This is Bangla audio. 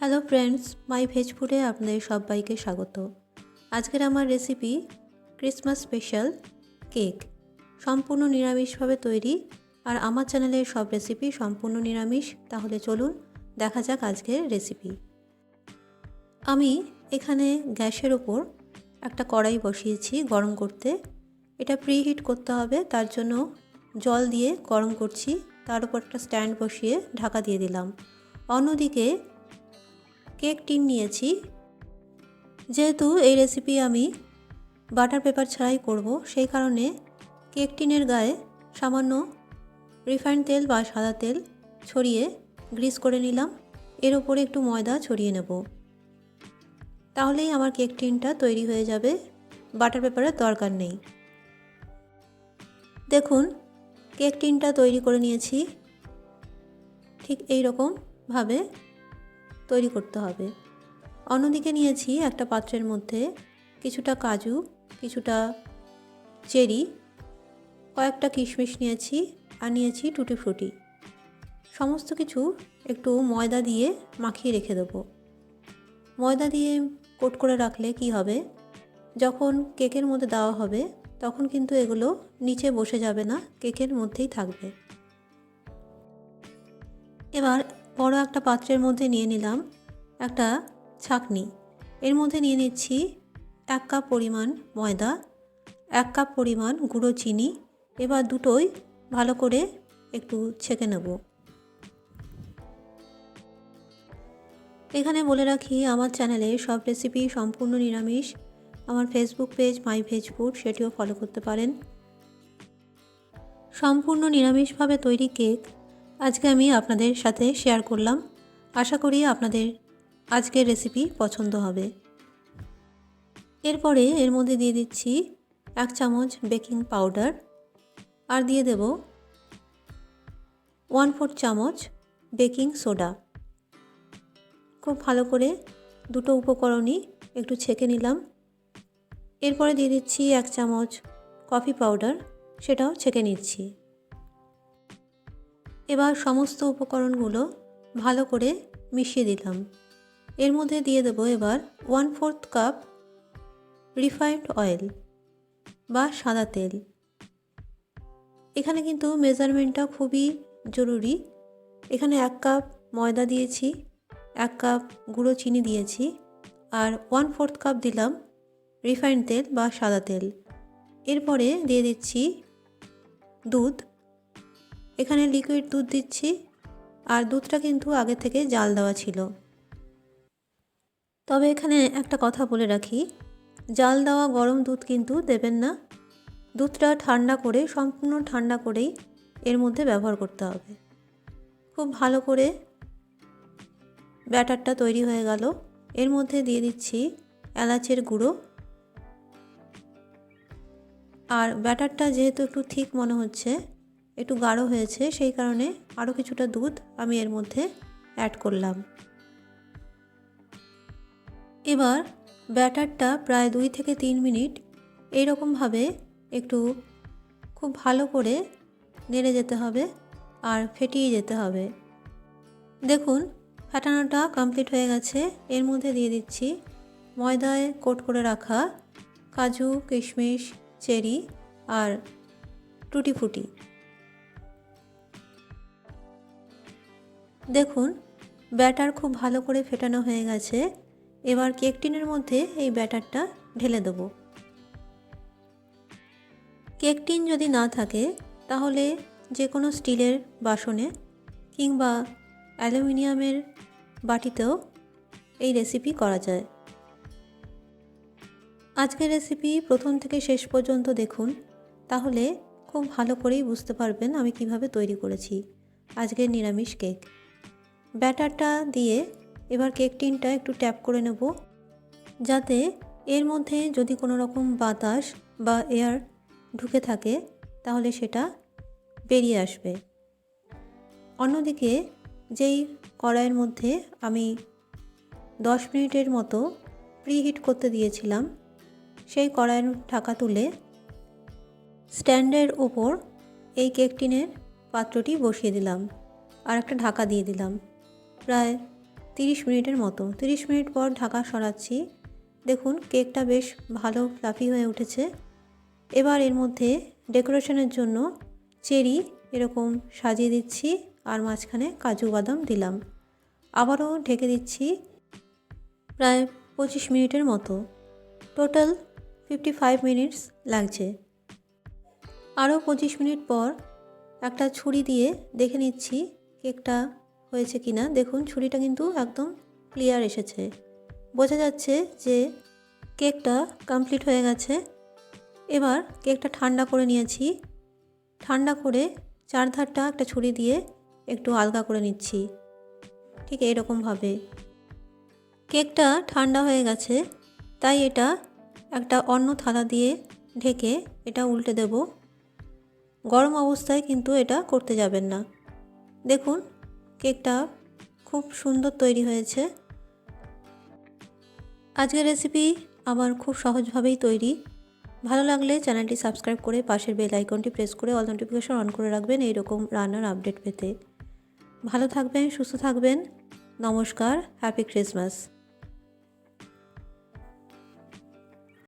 হ্যালো ফ্রেন্ডস মাই ভেজ ফুডে আপনাদের সবাইকে স্বাগত। আজকের আমার রেসিপি ক্রিসমাস স্পেশাল কেক সম্পূর্ণ নিরামিষভাবে তৈরি। আর আমার চ্যানেলের সব রেসিপি সম্পূর্ণ নিরামিষ। তাহলে চলুন দেখা যাক আজকের রেসিপি আমি এখানে গ্যাসের ওপর একটা কড়াই বসিয়েছি গরম করতে। এটা প্রিহিট করতে হবে, তার জন্য জল দিয়ে গরম করছি। তার উপর একটা স্ট্যান্ড বসিয়ে ঢাকা দিয়ে দিলাম। অন্যদিকে কেক টিন নিয়েছি। যেহেতু এই রেসিপি আমি বাটার পেপার ছাড়াই করব, সেই কারণে কেক টিনের গায়ে সামান্য রিফাইন্ড তেল বা সাদা তেল ছড়িয়ে গ্রিস করে নিলাম। এর ওপরে একটু ময়দা ছড়িয়ে নেব। তাহলেই আমার কেক টিনটা তৈরি হয়ে যাবে। বাটার পেপারের দরকার নেই। দেখুন, কেক টিনটা তৈরি করে নিয়েছি। ঠিক এই রকমভাবে তৈরি করতে হবে। অন্যদিকে নিয়েছি একটা পাত্রের মধ্যে কিছুটা কাজু, কিছুটা চেরি, কয়েকটা কিশমিশ নিয়েছি আর নিয়েছি টুটি ফ্রুটি। সমস্ত কিছু একটু ময়দা দিয়ে মাখিয়ে রেখে দেবো। ময়দা দিয়ে কোট করে রাখলে কি হবে? যখন কেকের মধ্যে দেওয়া হবে, তখন কিন্তু এগুলো নিচে বসে যাবে না, কেকের মধ্যেই থাকবে। এবার বড় একটা পাত্রের মধ্যে নিয়ে নিলাম একটা ছাকনি। এর মধ্যে নিয়ে নিচ্ছি এক কাপ পরিমাণ ময়দা, এক কাপ পরিমাণ গুঁড়ো চিনি, এবার দুটোই ভালো করে একটু ছেঁকে নেব। এখানে বলে রাখি, আমার চ্যানেলে সব রেসিপি সম্পূর্ণ নিরামিষ। আমার Facebook page my veg food সেটিও ফলো করতে পারেন। সম্পূর্ণ নিরামিষভাবে তৈরি কেক আজকে আমি আপনাদের সাথে শেয়ার করলাম। আশা করি আপনাদের আজকের রেসিপি পছন্দ হবে। এরপরে এর মধ্যে দিয়ে দিচ্ছি এক চামচ বেকিং পাউডার আর দিয়ে দেব ওয়ান ফোর চামচ বেকিং সোডা খুব ভালো করে দুটো উপকরণই একটু ছেঁকে নিলাম। এরপরে দিয়ে দিচ্ছি এক চামচ কফি পাউডার সেটাও ছেঁকে নিচ্ছি। এবার সমস্ত উপকরণগুলো ভালো করে মিশিয়ে দিলাম। এর মধ্যে দিয়ে দেবো এবার one fourth cup refined oil বা সাদা তেল। এখানে কিন্তু মেজারমেন্টটা খুবই জরুরি। এখানে এক কাপ ময়দা দিয়েছি, এক কাপ গুঁড়ো চিনি দিয়েছি আর ওয়ান ফোর্থ কাপ দিলাম রিফাইন্ড তেল বা সাদা তেল। এরপরে দিয়ে দিচ্ছি দুধ। এখানে লিকুইড দুধ দিচ্ছি। আর দুধটা কিন্তু আগে থেকে জাল দেওয়া ছিল। তবে এখানে একটা কথা বলে রাখি, জাল দেওয়া গরম দুধ কিন্তু দেবেন না। দুধটা ঠান্ডা করে, সম্পূর্ণ ঠান্ডা করেই এর মধ্যে ব্যবহার করতে হবে। খুব ভালো করে ব্যাটারটা তৈরি হয়ে গেল। এর মধ্যে দিয়ে দিচ্ছি এলাচের গুঁড়ো। আর ব্যাটারটা যেহেতু একটু ঠিক মনে হচ্ছে একটু গাঢ় হয়েছে, সেই কারণে আরও কিছুটা দুধ আমি এর মধ্যে অ্যাড করলাম। এবার ব্যাটারটা প্রায় দুই থেকে তিন মিনিট এইরকমভাবে একটু খুব ভালো করে নেড়ে যেতে হবে আর ফেটিয়ে যেতে হবে। দেখুন, ফাটানোটা কমপ্লিট হয়ে গেছে। এর মধ্যে দিয়ে দিচ্ছি ময়দায় কোট করে রাখা কাজু, কিশমিশ, চেরি আর টুটি ফুটি। দেখুন, ব্যাটার খুব ভালো করে ফেটানো হয়ে গেছে। এবার কেক টিনের মধ্যে এই ব্যাটারটা ঢেলে দেবো। কেক টিন যদি না থাকে, তাহলে যে কোনো স্টিলের বাসনে কিংবা অ্যালুমিনিয়ামের বাটিতেও এই রেসিপি করা যায়। আজকের রেসিপি প্রথম থেকে শেষ পর্যন্ত দেখুন, তাহলে খুব ভালো করেই বুঝতে পারবেন আমি কীভাবে তৈরি করেছি। আজকের নিরামিষ কেক। ব্যাটারটা দিয়ে এবার কেক টিনটা একটু ট্যাপ করে নেব, যাতে এর মধ্যে যদি কোনো রকম বাতাস বা এয়ার ঢুকে থাকে, তাহলে সেটা বেরিয়ে আসবে। অন্যদিকে যেই কড়াইয়ের মধ্যে আমি দশ মিনিটের মতো প্রিহিট করতে দিয়েছিলাম, সেই কড়াইয়ের ঢাকা তুলে স্ট্যান্ডের ওপর এই কেক টিনের পাত্রটি বসিয়ে দিলাম আর একটা ঢাকা দিয়ে দিলাম। প্রায় তিরিশ মিনিটের মতো। তিরিশ মিনিট পর ঢাকা সরাচ্ছি। দেখুন, কেকটা বেশ ভালো ফ্লাফি হয়ে উঠেছে। এবার এর মধ্যে ডেকোরেশনের জন্য চেরি এরকম সাজিয়ে দিচ্ছি আর মাঝখানে কাজু বাদাম দিলাম। আবারও ঢেকে দিচ্ছি প্রায় পঁচিশ মিনিটের মতো। টোটাল ফিফটি ফাইভ মিনিটস লাগছে। আরও পঁচিশ মিনিট পর একটা ছুরি দিয়ে দেখে নিচ্ছি কেকটা হয়েছে কি না দেখুন, ছুরিটা কিন্তু একদম ক্লিয়ার এসেছে। বোঝা যাচ্ছে যে কেকটা কমপ্লিট হয়ে গেছে। এবার কেকটা ঠান্ডা করে নিয়েছি। ঠান্ডা করে চারধারটা একটা ছুরি দিয়ে একটু আলগা করে নিচ্ছি। ঠিক এরকমভাবে। কেকটা ঠান্ডা হয়ে গেছে, তাই এটা একটা অন্য থালা দিয়ে ঢেকে এটা উল্টে দেব। গরম অবস্থায় কিন্তু এটা করতে যাবেন না। দেখুন কেকটা খুব সুন্দর তৈরি হয়েছে। আজকের রেসিপি আমার খুব সহজভাবেই তৈরি। ভালো লাগলে চ্যানেলটি সাবস্ক্রাইব করে পাশের বেল আইকনটি প্রেস করে অল নোটিফিকেশন অন করে রাখবেন এইরকম রান্নার আপডেট পেতে। ভালো থাকবেন, সুস্থ থাকবেন। নমস্কার হ্যাপি ক্রিসমাস